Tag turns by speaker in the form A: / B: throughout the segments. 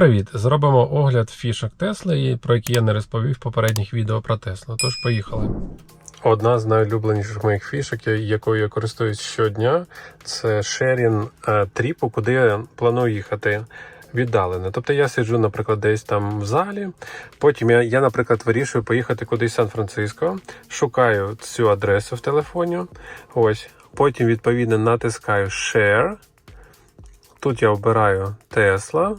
A: Привіт! Зробимо огляд фішок Тесли, про які я не розповів в попередніх відео про Теслу. Тож поїхали. Одна з найулюбленіших моїх фішок, якою я користуюсь щодня, це шерінг е, тріпу, куди я планую їхати віддалено. Тобто я сиджу, наприклад, десь там в залі. Потім я, я наприклад, вирішую поїхати кудись в Сан-Франциско, шукаю цю адресу в телефоні. Ось. Потім, відповідно, натискаю Share. Тут я обираю Tesla.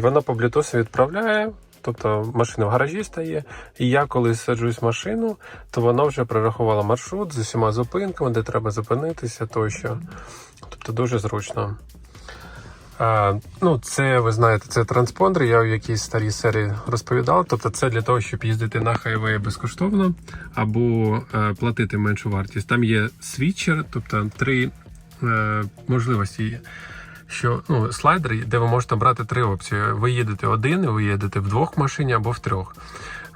A: І вона по Bluetooth відправляє. Тобто машина в гаражі стає. І я коли саджусь в машину, то вона вже прорахувала маршрут з усіма зупинками, де треба зупинитися тощо. Тобто дуже зручно. А, ну, це ви знаєте, це транспондер. Я в якійсь старій серії розповідав. Тобто, це для того, щоб їздити на хайвеї безкоштовно або е, платити меншу вартість. Там є світчер, тобто три е, можливості. є що ну, слайдер, де ви можете брати три опції. Ви їдете один, ви їдете в двох машині або в трьох.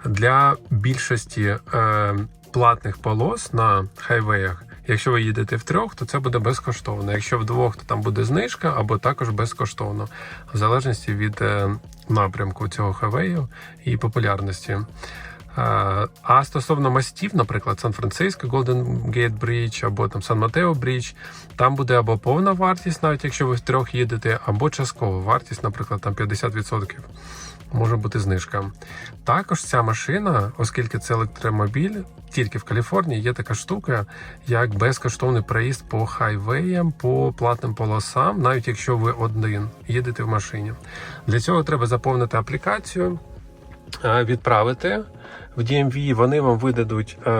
A: Для більшості е, платних полос на хайвеях, якщо ви їдете в трьох, то це буде безкоштовно. Якщо в двох, то там буде знижка або також безкоштовно, в залежності від е, напрямку цього хайвею і популярності. А стосовно мостів, наприклад, Сан-Франциско, Golden Gate Bridge або там Сан-Матео Брідж, там буде або повна вартість, навіть якщо ви втрьох їдете, або часткова вартість, наприклад, там 50%. Може бути знижка. Також ця машина, оскільки це електромобіль, тільки в Каліфорнії є така штука, як безкоштовний проїзд по хайвеям, по платним полосам, навіть якщо ви один їдете в машині. Для цього треба заповнити аплікацію відправити в DMV, вони вам видадуть е,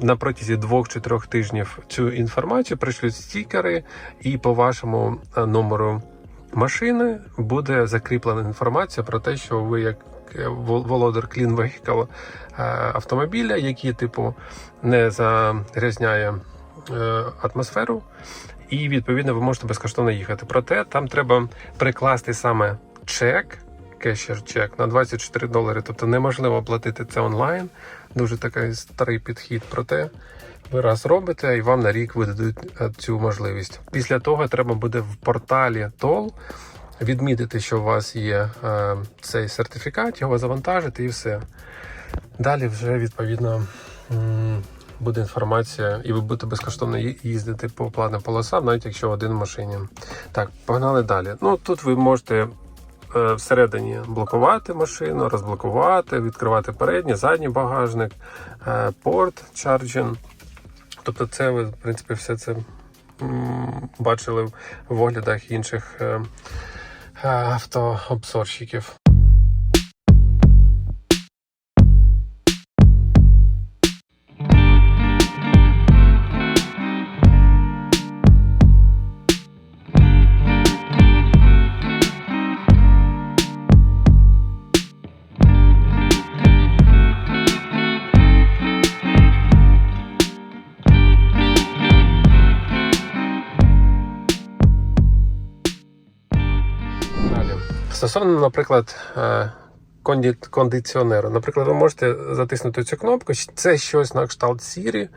A: на протязі двох чи трьох тижнів цю інформацію, пришлють стікери, і по вашому е, номеру машини буде закріплена інформація про те, що ви як е, володар Clean Vehicle е, автомобіля, який типу не загрязняє е, атмосферу. І відповідно ви можете безкоштовно їхати. Проте там треба прикласти саме чек, кешер чек на 24 долари. Тобто неможливо оплатити це онлайн. Дуже такий старий підхід. Проте ви раз робите і вам на рік видадуть е, цю можливість. Після того треба буде в порталі TOL відмітити, що у вас є е, цей сертифікат, його завантажити і все. Далі вже відповідно. Буде інформація, і ви будете безкоштовно їздити по платним полосам, навіть якщо один в машині. Так, погнали далі. Ну тут ви можете всередині блокувати машину, розблокувати, відкривати передній, задній багажник, е, порт, чарджін. Тобто, це ви, в принципі, все це бачили в оглядах інших е, е, автообзорщиків. Стосовно, наприклад, е, конді- кондиціонеру. Наприклад, ви можете затиснути цю кнопку. Це щось на кшталт Siri.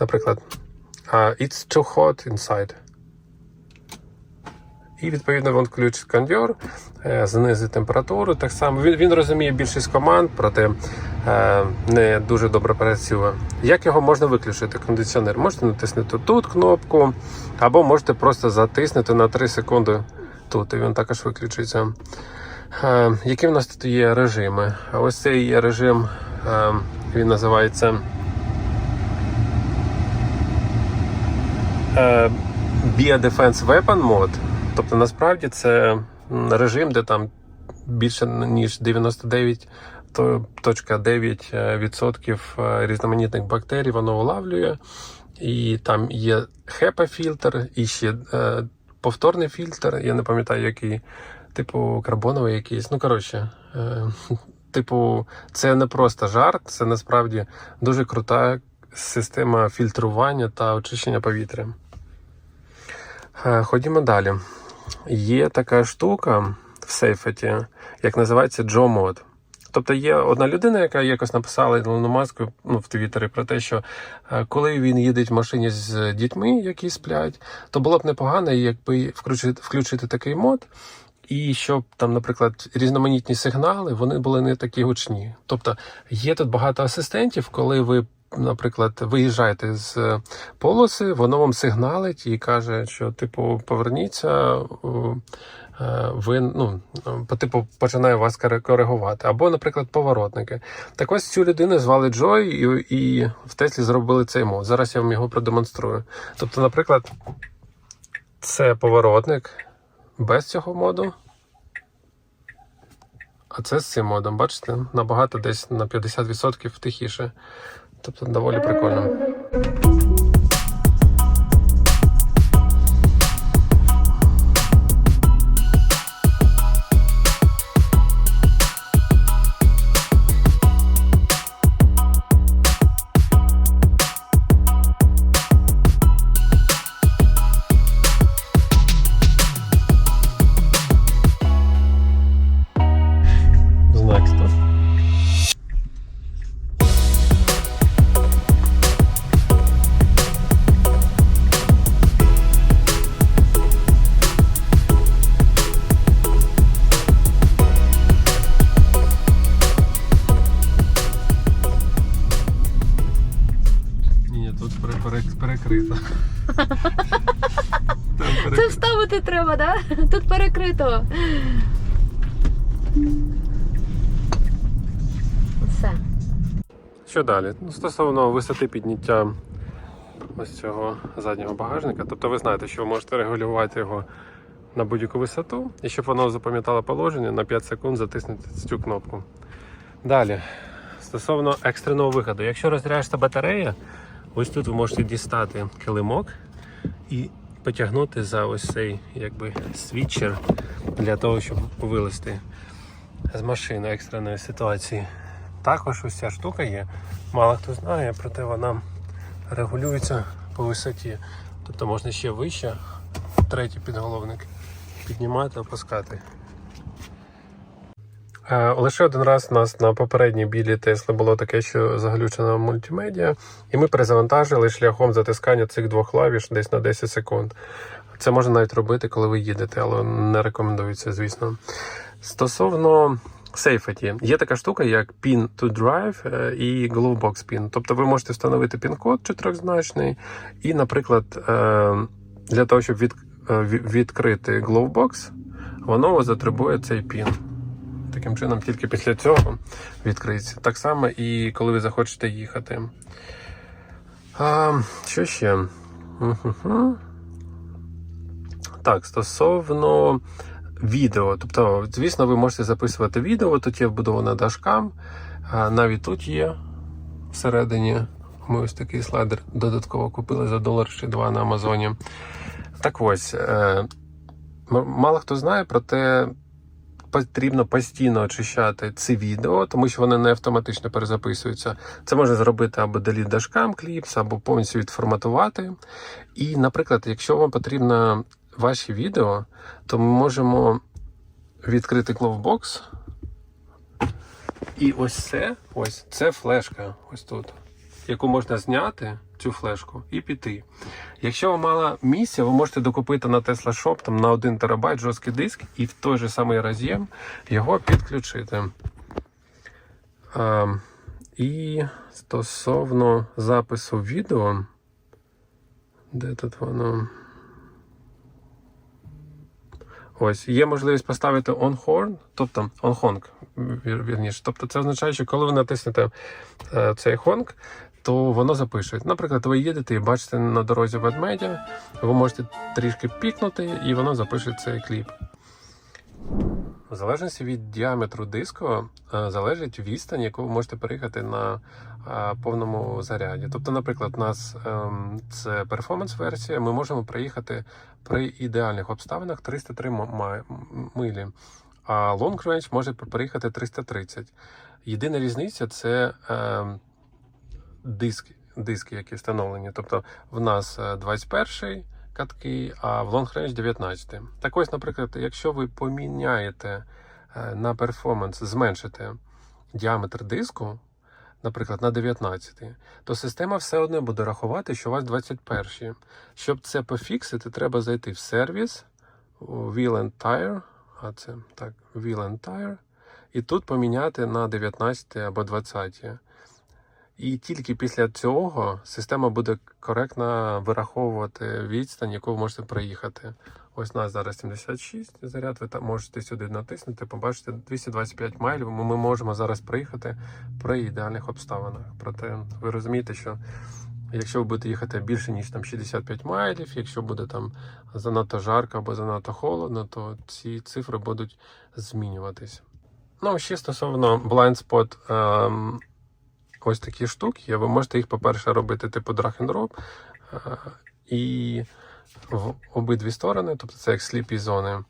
A: Наприклад, It's too hot inside. І відповідно він включить кондьор, е, знизить температуру. Так само він, він розуміє більшість команд, проте е, не дуже добре працює. Як його можна виключити? Кондиціонер? Можете натиснути тут кнопку, або можете просто затиснути на 3 секунди тут, і він також виключиться. Е, які в нас тут є режими? Ось цей є режим, е, він називається е, Be a Defense Weapon Mode. Тобто, насправді це режим, де там більше ніж 99,9% е, різноманітних бактерій воно улавлює. І там є HEPA-фільтр, і ще е, повторний фільтр, я не пам'ятаю, який, типу карбоновий якийсь. Ну, коротше, е, типу, це не просто жарт, це насправді дуже крута система фільтрування та очищення повітря. Е, Ходімо далі. Є така штука в сейфеті, як називається Joe Mod. Тобто є одна людина, яка якось написала Ілону Маску ну, в Твіттері про те, що е, коли він їде в машині з дітьми, які сплять, то було б непогано, якби включити, включити такий мод, І щоб там, наприклад, різноманітні сигнали вони були не такі гучні. Тобто є тут багато асистентів, коли ви, наприклад, виїжджаєте з полоси, воно вам сигналить і каже, що типу поверніться. Е, Ви ну по типу починає вас коригувати, або, наприклад, поворотники. Так ось цю людину звали Джой, і, і в Теслі зробили цей мод. Зараз я вам його продемонструю. Тобто, наприклад, це поворотник без цього моду. А це з цим модом, бачите, набагато десь на 50% тихіше. Тобто доволі прикольно.
B: Це вставити треба, да? Тут перекрито. Все.
A: Що далі? Ну, стосовно висоти підняття ось цього заднього багажника. Тобто ви знаєте, що ви можете регулювати його на будь-яку висоту, і щоб воно запам'ятало положення, на 5 секунд затиснути цю кнопку. Далі, стосовно екстреного виходу, якщо розряджається батарея, ось тут ви можете дістати килимок і потягнути за ось цей якби світчер для того, щоб вилезти з машини екстреної ситуації. Також ось ця штука є. Мало хто знає, проте вона регулюється по висоті. Тобто можна ще вище, третій підголовник, піднімати, опускати. Е, Лише один раз у нас на попередній білій Тесли було таке, що заглючена мультимедіа, і ми перезавантажили шляхом затискання цих двох клавіш десь на 10 секунд. Це можна навіть робити, коли ви їдете, але не рекомендується, звісно. Стосовно Safety. Є така штука, як Pin to Drive е, і Glowbox Pin. Тобто ви можете встановити пін-код чотирьохзначний, і, наприклад, е, для того, щоб від, відкрити Glowbox, воно затребує цей пін. Таким чином, тільки після цього відкриється. Так само і коли ви захочете їхати. А, що ще? Так, стосовно відео. Тобто, звісно, ви можете записувати відео, тут є вбудована дашкам, навіть тут є всередині. Ми ось такий слайдер додатково купили за долар чи два на Амазоні. Так ось, е, мало хто знає, проте потрібно постійно очищати ці відео, тому що вони не автоматично перезаписуються. Це можна зробити або delete dashcam clips, або повністю відформатувати. І, наприклад, якщо вам потрібно ваші відео, то ми можемо відкрити Glowbox. І ось це, ось це флешка, ось тут, яку можна зняти, цю флешку, і піти. Якщо вам мало місця, ви можете докупити на Tesla Shop там, на 1 терабайт жорсткий диск і в той же самий роз'єм його підключити. А, і стосовно запису відео, де тут воно? Ось є можливість поставити on horn, тобто on honk, вірніше. Тобто це означає, що коли ви натиснете е, цей honk, то воно запишуть. Наприклад, ви їдете і бачите на дорозі ведмедя, ви можете трішки пікнути, і воно запише цей кліп. В залежності від діаметру диску е, залежить відстань, яку ви можете переїхати на е, повному заряді. Тобто, наприклад, у нас ем, це перформанс-версія, ми можемо проїхати при ідеальних обставинах 303 м- ма- м- милі, а long range може переїхати 330. Єдина різниця це ем, диски, диски, які встановлені. Тобто в нас е, 21 катки, а в Long Range 19. Так ось, наприклад, якщо ви поміняєте е, на перформанс, зменшите діаметр диску, наприклад, на 19, то система все одно буде рахувати, що у вас 21. Щоб це пофіксити, треба зайти в сервіс, Wheel and Tire, А, це так, Wheel and Tire. І тут поміняти на 19 або 20. І тільки після цього система буде коректно вираховувати відстань, яку ви можете проїхати. Ось у нас зараз 76 заряд, ви там можете сюди натиснути, побачите 225 майлів. Ми можемо зараз проїхати при ідеальних обставинах. Проте ви розумієте, що якщо ви будете їхати більше ніж там 65 майлів, якщо буде там занадто жарко або занадто холодно, то ці цифри будуть змінюватись. Ну, ще стосовно blind spot, ем, ось такі штуки. Ви можете їх, по-перше, робити типу drag and drop е, і в обидві сторони, тобто це як сліпі зони.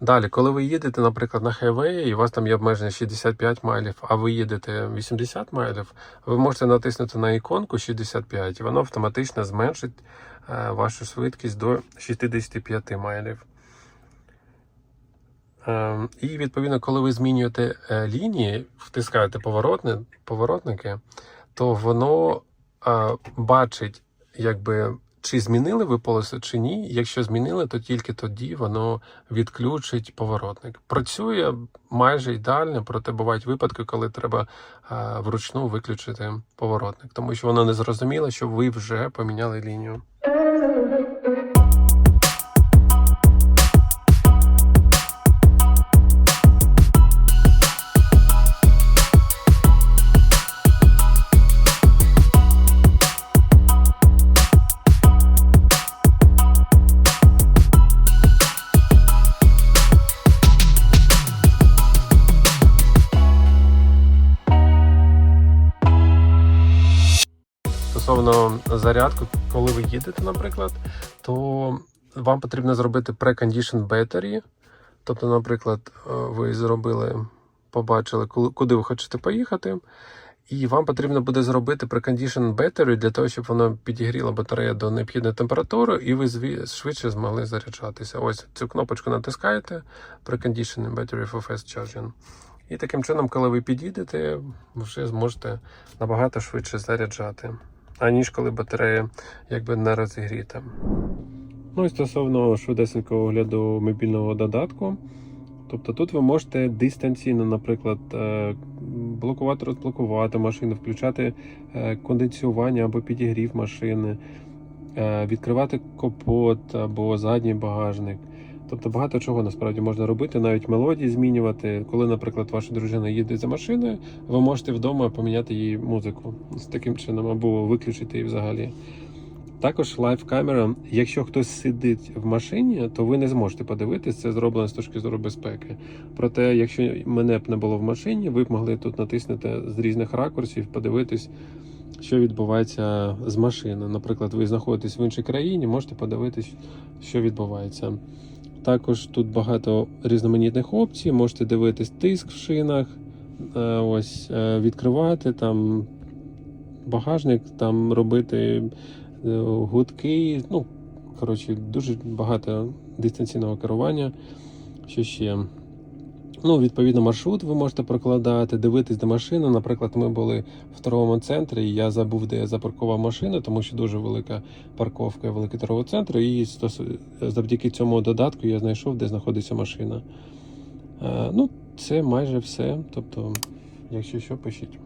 A: Далі, коли ви їдете, наприклад, на хайвеї, і у вас там є обмеження 65 майлів, а ви їдете 80 майлів, ви можете натиснути на іконку 65, і воно автоматично зменшить е, вашу швидкість до 65 майлів. Ем, І відповідно, коли ви змінюєте е, лінії, втискаєте поворотни, поворотники, то воно е, бачить, якби чи змінили ви полосу чи ні. Якщо змінили, то тільки тоді воно відключить поворотник. Працює майже ідеально, проте бувають випадки, коли треба е, вручну виключити поворотник, тому що воно не зрозуміло, що ви вже поміняли лінію. Їдете, наприклад, то вам потрібно зробити precondition battery. Тобто, наприклад, е, ви зробили, побачили, куди ви хочете поїхати, і вам потрібно буде зробити precondition battery для того, щоб воно підігріло батарею до необхідної температури, і ви швидше змогли заряджатися. Ось цю кнопочку натискаєте precondition battery for fast charging. І таким чином, коли ви підійдете, вже зможете набагато швидше заряджати, аніж коли батарея якби не розігріта. Ну і стосовно швидесенького огляду мобільного додатку. Тобто тут ви можете дистанційно, наприклад, е, блокувати, розблокувати машину, включати е, кондиціювання або підігрів машини, е, відкривати капот або задній багажник. Тобто багато чого насправді можна робити, навіть мелодії змінювати. Коли, наприклад, ваша дружина їде за машиною, ви можете вдома поміняти їй музику з таким чином, або виключити її взагалі. Також лайв камера. Якщо хтось сидить в машині, то ви не зможете подивитися, це зроблено з точки зору безпеки. Проте, якщо мене б не було в машині, ви б могли тут натиснути з різних ракурсів, подивитись, що відбувається з машини. Наприклад, ви знаходитесь в іншій країні, можете подивитись, що відбувається. Також тут багато різноманітних опцій. Можете дивитись тиск в шинах, е, ось е, відкривати там багажник, там робити е, гудки. Ну, коротше, дуже багато дистанційного керування. Що ще? Ну, відповідно, маршрут ви можете прокладати, дивитись до машини. Наприклад, ми були в торговому центрі, і я забув, де я запаркував машину, тому що дуже велика парковка, великий торговий центр. І завдяки цьому додатку я знайшов, де знаходиться машина. Е, ну, це майже все. Тобто, якщо що, пишіть.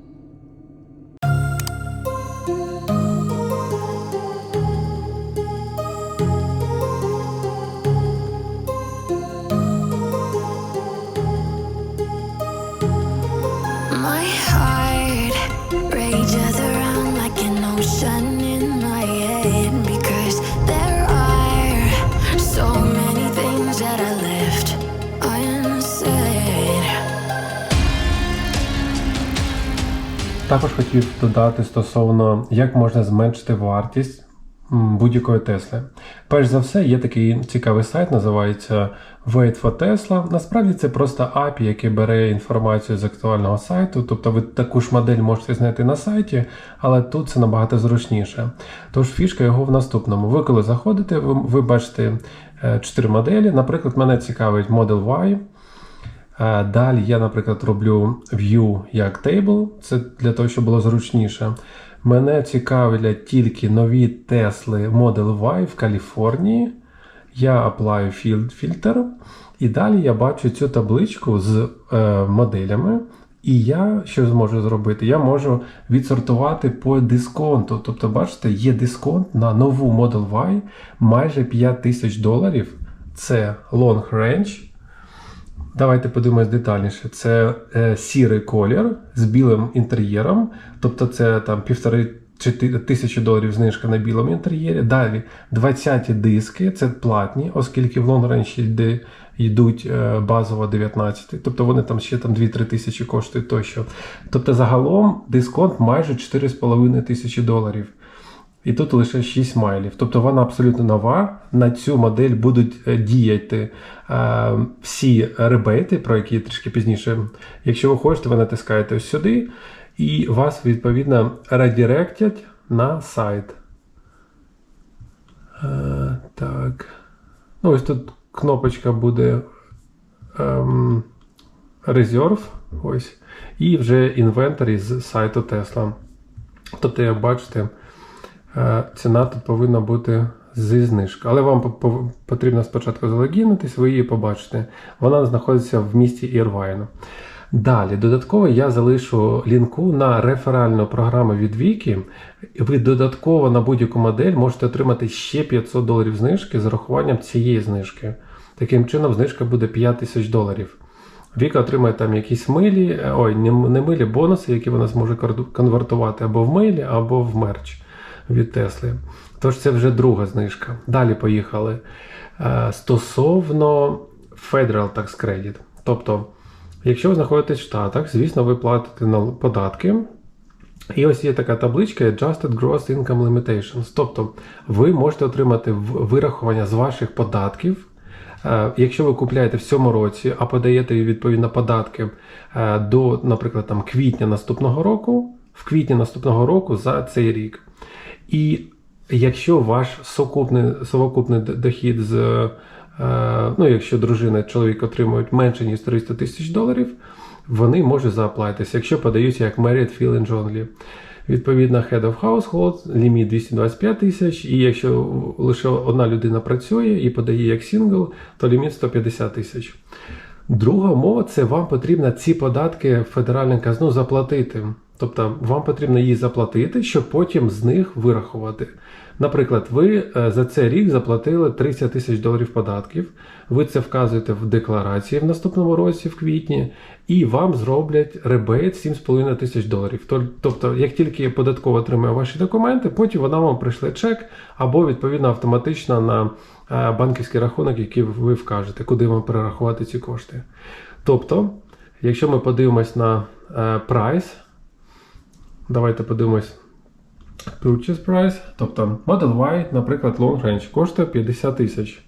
A: Також хотів додати стосовно, як можна зменшити вартість будь-якої Тесли. Перш за все, є такий цікавий сайт, називається Wait for Tesla. Насправді це просто API, яке бере інформацію з актуального сайту. Тобто ви таку ж модель можете знайти на сайті, але тут це набагато зручніше. Тож фішка його в наступному. Ви коли заходите, ви, ви бачите 4 моделі. Наприклад, мене цікавить Model Y. Далі я, наприклад, роблю view як table, це для того, щоб було зручніше. Мене цікавлять тільки нові Тесли Model Y в Каліфорнії. я аплаю фільтр, і далі я бачу цю табличку з е, моделями. І я що зможу зробити? Я можу відсортувати по дисконту. Тобто, бачите, є дисконт на нову Model Y майже 5 тисяч доларів. Це long range. Давайте подивимось детальніше. Це е, сірий колір з білим інтер'єром, тобто це там півтори тисячі доларів знижка на білому інтер'єрі. Далі 20 диски, це платні, оскільки в Long йде, йдуть е, базово 19, тобто вони там ще там 2-3 тисячі коштують тощо. Тобто загалом дисконт майже 4,5 тисячі доларів. І тут лише 6 майлів. Тобто вона абсолютно нова. На цю модель будуть е, діяти е, всі ребейти, про які трішки пізніше. Якщо ви хочете, ви натискаєте ось сюди, і вас відповідно редиректять на сайт. Е, так. Ну, ось тут кнопочка буде ем, Reserve. Ось. І вже інвентарі з сайту Tesla. Тобто, як бачите, е, ціна тут повинна бути зі знижкою. Але вам по- по- потрібно спочатку залогінитись, ви її побачите. Вона знаходиться в місті Ірвайн. Далі, додатково я залишу лінку на реферальну програму від Вікі. Ви додатково на будь-яку модель можете отримати ще 500 доларів знижки з урахуванням цієї знижки. Таким чином, знижка буде 5 тисяч доларів. Віка отримає там якісь милі, е, ой, не милі бонуси, які вона зможе конвертувати або в милі, або в мерч від Тесли. Тож це вже друга знижка. Далі поїхали. Е, Стосовно Federal Tax Credit. Тобто, якщо ви знаходитесь в Штатах, звісно, ви платите податки. І ось є така табличка Adjusted Gross Income Limitations. Тобто ви можете отримати вирахування з ваших податків. Е, Якщо ви купляєте в цьому році, а подаєте відповідно податки е, до, наприклад, там, квітня наступного року, в квітні наступного року за цей рік. І якщо ваш сукупний, совокупний дохід з, е, ну, якщо дружина чоловік отримують менше, ніж 300 тисяч доларів, вони можуть зааплатитися, якщо подаються як Married Fill and Only. Відповідно, Head of Household, ліміт 225 тисяч, і якщо лише одна людина працює і подає як сингл, то ліміт 150 тисяч. Друга умова це вам потрібно ці податки в федеральну казну заплатити. Тобто вам потрібно її заплатити, щоб потім з них вирахувати. Наприклад, ви е, за цей рік заплатили 30 тисяч доларів податків. Ви це вказуєте в декларації в наступному році, в квітні, і вам зроблять ребейт 7,5 тисяч доларів. Тобто, як тільки податкова отримає ваші документи, потім вона вам прийшле чек або відповідно автоматично на е, банківський рахунок, який ви вкажете, куди вам перерахувати ці кошти. Тобто, якщо ми подивимось на е, прайс, давайте подивимось purchase price, тобто Model Y, наприклад, long range коштує 50 тисяч.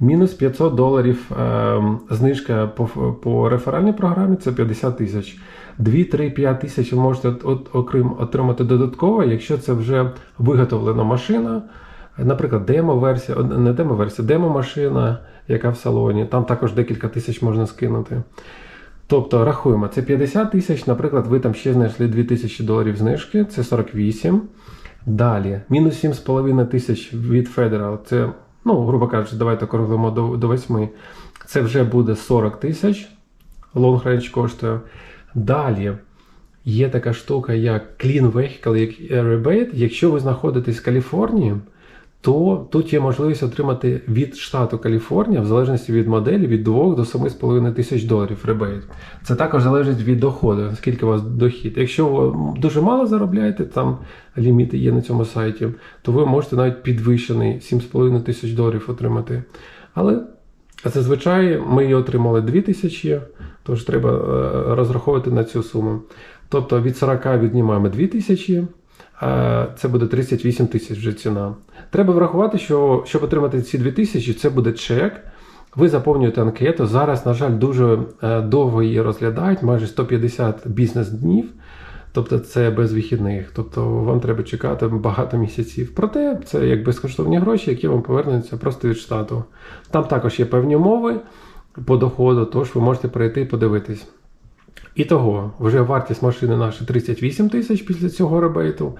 A: Мінус 500 доларів е, знижка по, по реферальній програмі це 50 тисяч. 2-3-5 тисяч ви можете от, окрім отримати додатково, якщо це вже виготовлена машина. Наприклад, демо-версія, не демо-версія, демо-машина, яка в салоні. Там також декілька тисяч можна скинути. Тобто рахуємо, це 50 тисяч, наприклад, ви там ще знайшли 2 тисячі доларів знижки, це 48. Далі, мінус 7,5 тисяч від Federal, це, ну, грубо кажучи, давайте округлимо до, до 8. Це вже буде 40 тисяч. Long range коштує. Далі є така штука, як Clean Vehicle як Rebate. Якщо ви знаходитесь в Каліфорнії, то тут є можливість отримати від штату Каліфорнія, в залежності від моделі, від 2 до 7,5 тисяч доларів ребейт. Це також залежить від доходу, скільки у вас дохід. Якщо ви дуже мало заробляєте, там ліміти є на цьому сайті, то ви можете навіть підвищений 7,5 тисяч доларів отримати. Але зазвичай ми її отримали 2 тисячі, тож треба е, розраховувати на цю суму. Тобто від 40 віднімаємо 2 тисячі. Е, Це буде 38 тисяч вже ціна. Треба врахувати, що щоб отримати ці 2 тисячі, це буде чек. Ви заповнюєте анкету. Зараз, на жаль, дуже е, довго її розглядають, майже 150 бізнес-днів. Тобто це без вихідних. Тобто вам треба чекати багато місяців. Проте це як безкоштовні гроші, які вам повернуться просто від штату. Там також є певні умови по доходу, тож ви можете прийти і подивитись. І того, вже вартість машини наша 38 тисяч після цього ребейту.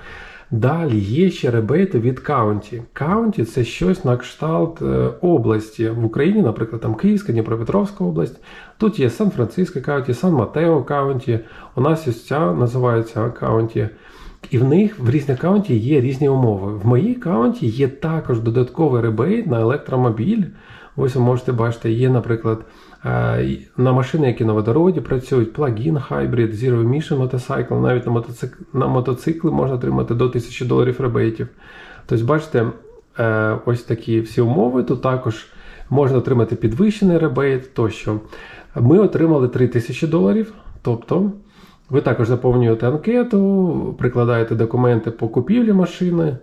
A: Далі є ще ребейти від каунті. Каунті це щось на кшталт е, області в Україні, наприклад, там Київська, Дніпропетровська область. Тут є Сан-Франциско каунті, Сан-Матео каунті. У нас ось ця називається каунті. І в них в різних каунті є різні умови. В моїй каунті є також додатковий ребейт на електромобіль. Ось ви можете бачити, є, наприклад, на машини, які на водороді працюють, плагін, хайбрид, Zero Emission мотоцикл, навіть на, мотоцик... на мотоцикли можна отримати до 1000 доларів ребейтів. Тобто, бачите, е, ось такі всі умови. Тут також можна отримати підвищений ребейт тощо. Ми отримали 3000 доларів, тобто. Ви також заповнюєте анкету, прикладаєте документи по купівлі машини,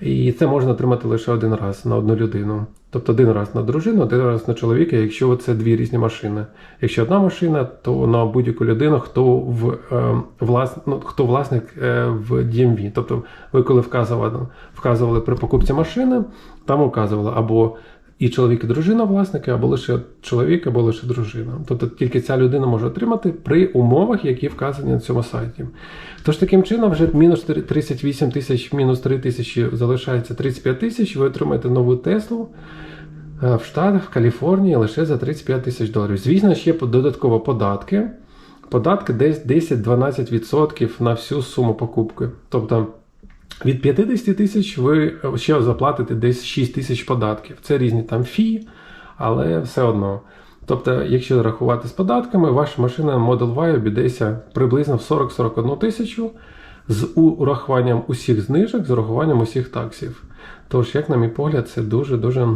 A: і це можна отримати лише один раз на одну людину. Тобто один раз на дружину, один раз на чоловіка, якщо це дві різні машини. Якщо одна машина, то на будь-яку людину, хто в е, влас, ну, хто власник е, в DMV. Тобто ви коли вказували, вказували при покупці машини, там вказували або і чоловік і дружина власники, або лише чоловік, або лише дружина. Тобто тільки ця людина може отримати при умовах, які вказані на цьому сайті. Тож таким чином, вже мінус 38 тисяч, мінус 3 тисячі залишається 35 тисяч, ви отримаєте нову Теслу е, в Штатах, в Каліфорнії лише за 35 тисяч доларів. Звісно, ще додатково податки. Податки десь 10-12% на всю суму покупки. Тобто від 50 тисяч ви ще заплатите десь 6 тисяч податків. Це різні там фі, але все одно. Тобто, якщо рахувати з податками, ваша машина Model Y обійдеться приблизно в 40-41 тисячу з урахуванням усіх знижок, з урахуванням усіх таксів. Тож, як на мій погляд, це дуже-дуже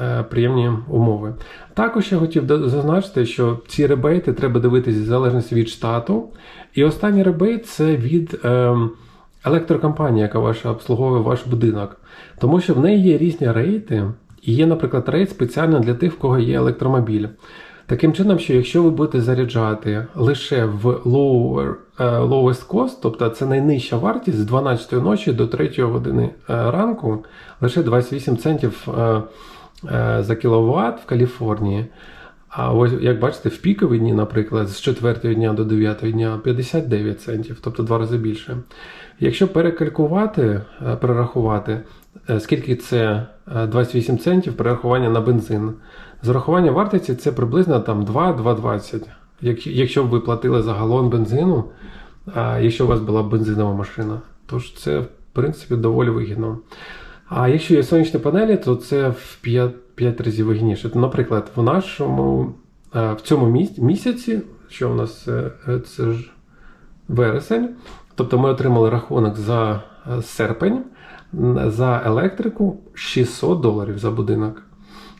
A: е, приємні умови. Також я хотів зазначити, що ці ребейти треба дивитися в залежності від штату. І останній ребейт це від. Е, електрокомпанія, яка ваша обслуговує ваш будинок. Тому що в неї є різні рейти, і є, наприклад, рейд спеціально для тих, в кого є електромобіль. Таким чином, що якщо ви будете заряджати лише в lower, е, lowest cost, тобто це найнижча вартість з 12 ночі до 3 години е, ранку, лише 28 центів е, за кіловат в Каліфорнії. А ось, як бачите, в пікові дні, наприклад, з 4 дня до 9 дня 59 центів, тобто два рази більше. Якщо перекалькувати, е, перерахувати, е, скільки це е, 28 центів перерахування на бензин. З урахування вартості це приблизно там 2-2,20. Як- Якщо б ви платили за галон бензину, а якщо у вас була бензинова машина, то ж це в принципі доволі вигідно. А якщо є сонячні панелі, то це в 5, 5 разів вигідніше. Наприклад, в нашому е, в цьому місяці, що у нас е, е, це ж вересень, тобто ми отримали рахунок за серпень за електрику 600 доларів за будинок.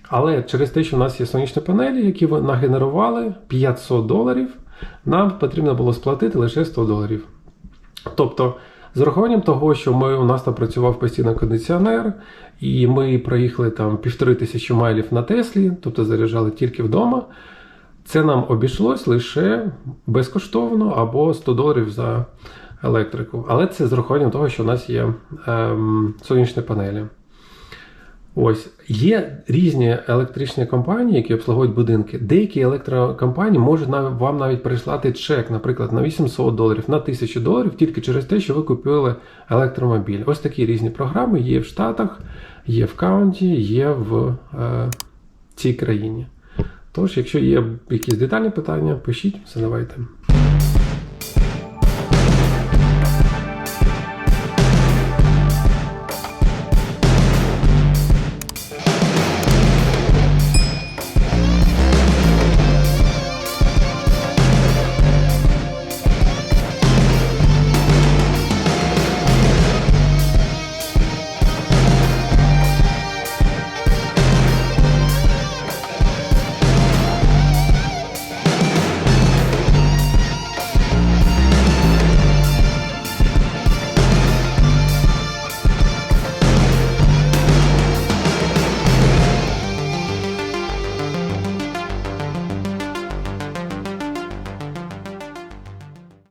A: Але через те, що в нас є сонячні панелі, які нагенерували 500 доларів, нам потрібно було сплатити лише 100 доларів. Тобто, з урахуванням того, що ми, у нас там працював постійно кондиціонер, і ми проїхали там півтори тисячі майлів на Теслі, тобто заряджали тільки вдома, це нам обійшлось лише безкоштовно або 100 доларів за електрику. Але це з урахуванням того, що у нас є ем, сонячні панелі. Ось є різні електричні компанії, які обслуговують будинки. Деякі електрокомпанії можуть вам навіть прислати чек, наприклад, на 800 доларів, на 1000 доларів, тільки через те, що ви купили електромобіль. Ось такі різні програми є в Штатах, є в Каунті, є в е, цій країні. Тож, якщо є якісь детальні питання, пишіть, задавайте.